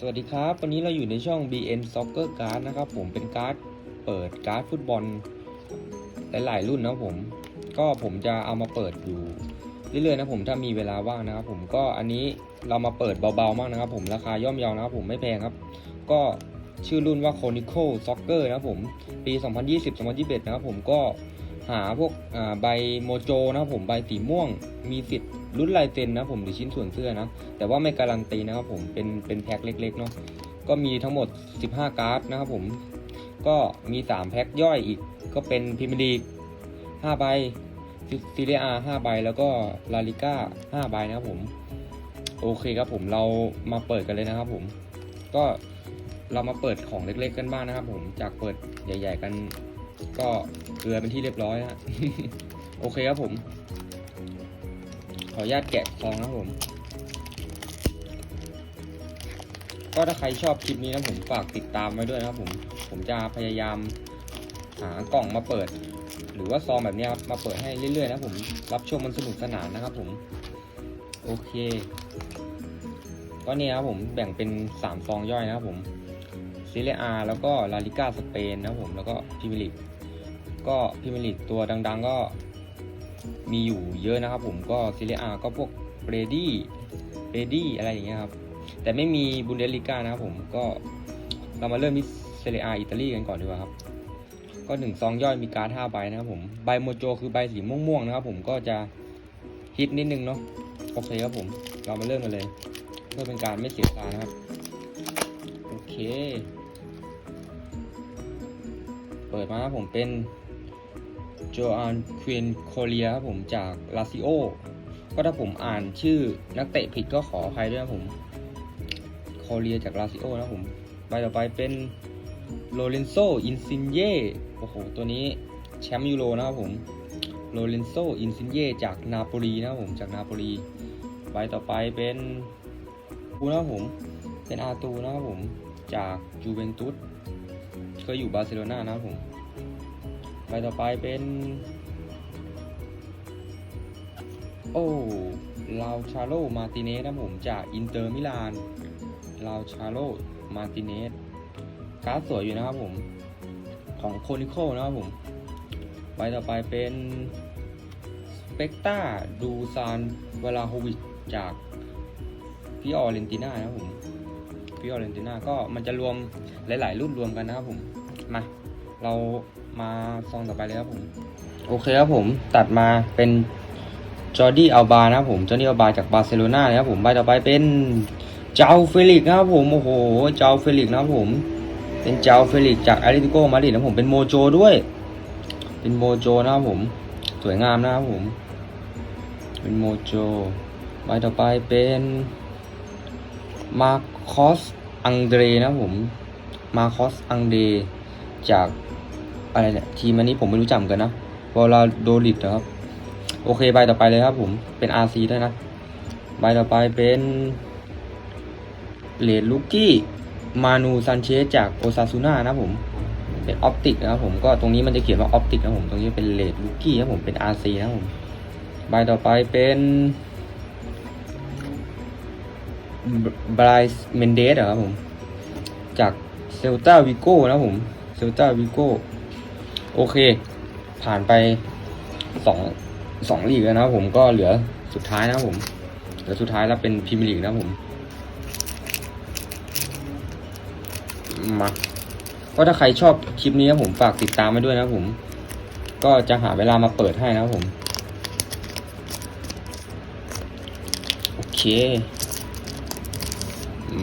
สวัสดีครับ วันนี้เราอยู่ในช่อง BN Soccer Card นะครับ ผมเป็นการ์ดเปิดการ์ดฟุตบอลหลายๆรุ่นนะผม ก็ผมจะเอามาเปิดอยู่เรื่อยๆนะผมถ้ามีเวลาว่างนะครับ ผมก็อันนี้เรามาเปิดเบาๆมากนะครับ ผมราคาย่อมเยานะครับผมไม่แพงครับ ก็ชื่อรุ่นว่า Chronicle Soccer นะครับผมปี 2020-2021 นะครับผมก็ หาพวกใบโมโจนะครับผมใบสีม่วง มีสิทธิ์รุ่นลายเซ็นนะผมหรือชิ้นส่วนเสื้อนะแต่ว่าไม่การันตีนะครับผมเป็นเป็นแพ็คเล็กๆเนาะก็มีทั้งหมด 15 การ์ดนะครับผมก็มี 3 แพ็คย่อยอีก ก็เป็นพิมลีก5ใบซีเรียอา5ใบแล้วก็ลาลิก้า5ใบนะครับผมโอเคครับผมเรามาเปิดกันเลยนะครับผม ก็เรามาเปิดของเล็กๆกันบ้างนะครับผมจากเปิดใหญ่ ๆ กัน ก็เกลือเป็นที่เรียบร้อยนะโอเคครับผม ขออนุญาตแกะซองนะครับผม ก็ถ้าใครชอบคลิปนี้นะผมฝากติดตามไว้ด้วยนะครับผม ผมจะพยายามหากล่องมาเปิด หรือว่าซองแบบนี้ครับมาเปิดให้เรื่อยๆนะผม รับชมมันสนุกสนานนะครับผม โอเค ก็เนี่ยครับผมแบ่งเป็น 3 ซองย่อยนะครับผม ซีเรียอาแล้วก็ลาลิก้าสเปนนะผมแล้วก็พรีเมียร์ลีกก็พรีเมียร์ลีกตัวดังๆก็มีอยู่เยอะนะครับผมก็ซีเรียอาก็พวกเบรดี้เบรดี้อะไรอย่างเงี้ยครับแต่ไม่มีบุนเดสลิก้านะครับผมก็เรามาเริ่มที่เซเรียอาอิตาลีกันก่อนดีกว่าครับก็หนึ่งซองย่อยมีการ์ดห้าใบนะครับผมใบโมโจคือใบสีม่วงๆนะครับผมก็จะฮิตนิดนึงเนาะโอเคครับผมเรามาเริ่มกันเลย เพื่อเป็นการไม่เสียเวลานะครับ โอเค เปิดมาผมเป็นโจอานควีนโคเลียครับผมจากลาซิโอก็ถ้าผมอ่านชื่อนักเตะผิดก็ขออภัยด้วยนะผมโคเลียจากลาซิโอนะผมใบต่อไปเป็นโลเรนโซอินซินเย่โอ้โห ตัวนี้แชมป์ยูโรนะครับผมโลเรนโซอินซินเย่จากนาโปลีนะครับผมจากนาโปลีใบต่อไปเป็นกูนะครับผมเป็นอาตูนะครับผมจากยูเวนตุส เคยอยู่บาร์เซโลนานะครับผมใบต่อไปเป็น โอ้ลาวชาโลมาติเนสนะผมจากอินเตอร์มิลานลาวชาโลมาติเนสการ์ดสวยอยู่นะครับผม ของโคนิโคนะครับผมใบต่อไปเป็นสเปกตาดูซานเวลาโฮวิชจากฟิออเรนติน่านะครับผมฟิออเรนติน่าก็มันจะรวมหลาย ๆ รุ่นรวมกันนะครับผม มาเรามาซองต่อไปเลยครับผม โอเคครับผมตัดมาเป็นจอร์ดี้อัลบานะครับผมจอร์ดี้อัลบาจากบาร์เซโลนานะครับผมใบต่อไปเป็นเจ้าเฟลิกนะครับผมโอ้โหเจ้าเฟลิกนะครับผมเป็นเจ้าเฟลิกจากแอตเลติโกมาดริดนะครับผมเป็นโมโจด้วย เป็นโมโจนะครับผมสวยงามนะครับผม เป็นโมโจใบต่อไปเป็นมาคอสอังเดรนะครับผมมาคอสอังเดร จากอะไรเนี่ยทีมอันนี้ผมไม่รู้จำกันนะวอลาโดลิดนะครับ โอเคใบต่อไปเลยครับผมเป็น RC ด้วยนะใบต่อไปเป็นเลดลูกี้มานูซันเชสจากโอซาซูน่านะผมเป็นออปติกนะครับผมก็ตรงนี้มันจะเขียนว่าออปติกนะผมตรงนี้เป็นเลดลูกี้นะผมเป็น RC นะผมใบต่อไปเป็นบรายเมนเดสครับผม จากเซลตาวิโก้นะผม เซลตาวิโก้ โอเค ผ่านไปสองสองลีกแล้วนะครับผมก็เหลือสุดท้ายนะครับผมเหลือสุดท้ายแล้วเป็นพรีเมียร์ลีกนะครับผม มาก็ถ้าใครชอบคลิปนี้นะผมฝากติดตามไว้ด้วยนะครับผม ก็จะหาเวลามาเปิดให้นะครับผม โอเค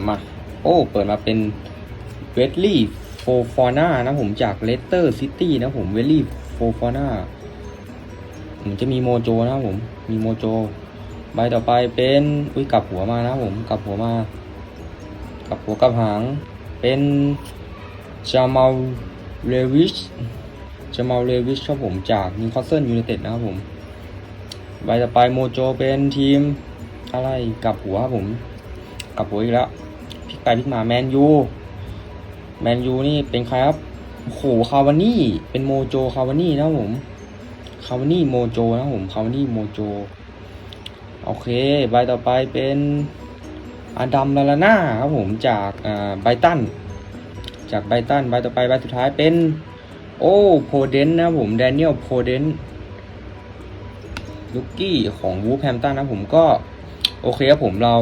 มา โอ้ เปิดมาเป็นเวสลี่ ฟฟอน่านะผมจากเลสเตอร์ซิตี้นะผมเวลี่โฟฟอน่าผมจะมีโมโจนะผมมีโมโจ ใบต่อไปเป็นอุ้ยกลับหัวมานะผมกลับหัวมา กลับหัวกลับหาง เป็นจามาลเลวิชจามาลเลวิชครับผมจากนิวคาสเซิลยูไนเต็ดนะครับผมใบต่อไปโมโจเป็นทีมอะไรกลับหัวครับผมกลับหัวอีกแล้วพลิกไปพลิกมาแมนยู แมนยูนี่เป็นใครครับโอ้โหคาวานี่เป็นโมโจคาวานี่นะผมคาวานี่โมโจนะผมคาวานี่โมโจโอเคใบต่อไปเป็นอาดัมลาลาน่าครับผมจากอ่าไบตันจากไบตันใบต่อไปใบสุดท้ายเป็น โอ้โพเดนนะผมแดเนียลโพเดนลูกกี้ของวูฟแฮมตันนะผมก็ โอเคครับผมเรา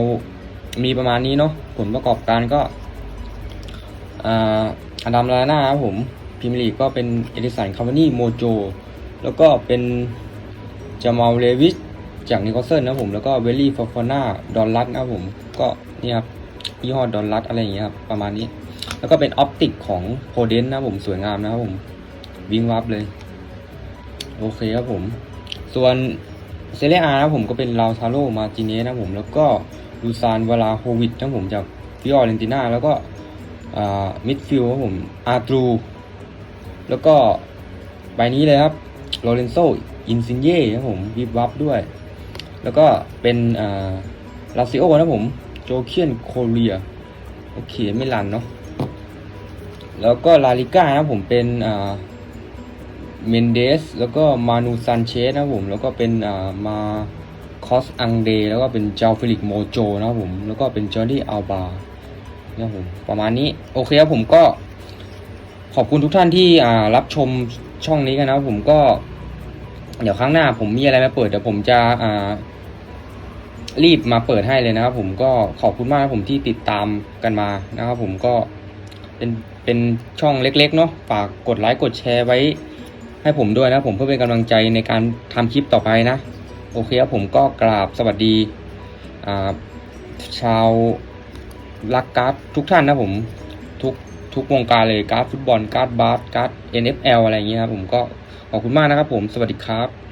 มีประมาณนี้เนาะผลประกอบการก็ อาดัมลาน่าครับผมพรีเมียร์ลีกก็เป็นเอดิสันคาร์วานี่โมโจ แล้วก็เป็นจามาลเลวิชจากนิโคลเซนนะผมแล้วก็เวลลี่ฟอฟอน่าดอนลัตนะผมก็เนี่ยครับยี่ห้อดอนลัตอะไรอย่างเงี้ยครับประมาณนี้ แล้วก็เป็นออปติกของโพเดนนะผมสวยงามนะครับผมวิ่งวับเลย โอเคครับผม ส่วนเซเรียอานะผมก็เป็นลาวซาโลมาติเนสนะผม แล้วก็ลูซานวลาโฮวิดนะผมจากฟิออเรนติน่าแล้วก็ มิดฟิลด์ครับผมอาร์ตรูแล้วก็ใบนี้เลยครับโลเรนโซอินซินเย่ครับผมวิบวับด้วย แล้วก็เป็นลาซิโอนะครับผม โจเคียนโคเรีย โอเค ไม่รันเนาะแล้วก็ลาลิก้านะครับผมเป็นเมนเดส แล้วก็มานูซันเชสนะครับผม แล้วก็เป็นมาคอสอังเดแล้วก็เป็นเจ้าฟิลิกโมโจนะครับผม แล้วก็เป็นจอร์ดี้อัลบา นะครับผมประมาณนี้โอเคครับผมก็ ขอบคุณทุกท่านที่อ่ารับชมช่องนี้กันนะผมก็ เดี๋ยวครั้งหน้าผมมีอะไรมาเปิดเดี๋ยวผมจะอ่ารีบมาเปิดให้เลยนะครับผมก็ขอบคุณมากครับผมที่ติดตามกันมานะครับผมก็เป็นเป็นช่องเล็กๆเนาะฝากกดไลค์กดแชร์ไว้ ให้ผมด้วยนะผมเพื่อเป็นกำลังใจในการทำคลิปต่อไปนะ โอเคครับผมก็กราบสวัสดีอ่าชาว รักการ์ดทุกท่านนะผมทุกทุกวงการเลยการ์ดฟุตบอลการ์ดบาสการ์ด NFL อะไรอย่างเงี้ยครับผมก็ขอบคุณมากนะครับผมสวัสดีครับ